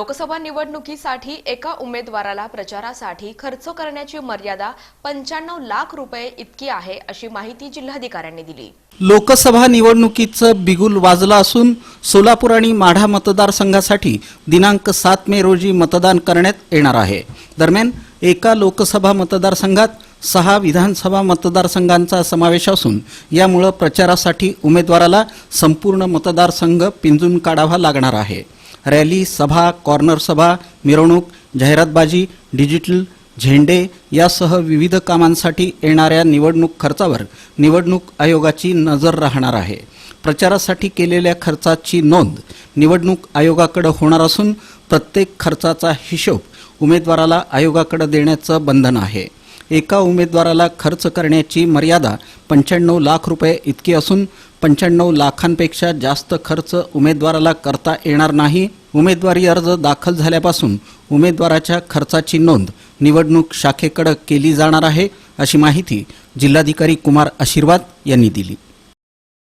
लोकसभा निवडणुकीसाठी एका उमेदवाराला प्रचारासाठी खर्च करण्याची मर्यादा पंच्याण्णव लाख रुपये इतकी आहे अशी माहिती जिल्हाधिकाऱ्यांनी दिली. लोकसभा निवडणुकीचं बिगुल वाजलं असून सोलापूर आणि माढा मतदारसंघासाठी दिनांक सात मे रोजी मतदान करण्यात येणार आहे. दरम्यान एका लोकसभा मतदारसंघात सहा विधानसभा मतदारसंघांचा समावेश असून यामुळं प्रचारासाठी उमेदवाराला संपूर्ण मतदारसंघ पिंजून काढावा लागणार आहे. रॅली सभा कॉर्नर सभा मिरवणूक जाहिरातबाजी डिजिटल झेंडे यासह विविध कामांसाठी येणाऱ्या निवडणूक खर्चावर निवडणूक आयोगाची नजर राहणार आहे. प्रचारासाठी केलेल्या खर्चाची नोंद निवडणूक आयोगाकडे होणार असून प्रत्येक खर्चाचा हिशोब उमेदवाराला आयोगाकडे देण्याचं बंधन आहे. एका उमेदवाराला खर्च करण्याची मर्यादा पंच्याण्णव लाख रुपये इतकी असून पंच्याण्णव लाखांपेक्षा जास्त खर्च उमेदवाराला करता येणार नाही. उमेदवारी अर्ज दाखल झाल्यापासून उमेदवाराच्या खर्चाची नोंद निवडणूक शाखेकडे केली जाणार आहे अशी माहिती जिल्हाधिकारी कुमार आशीर्वाद यांनी दिली.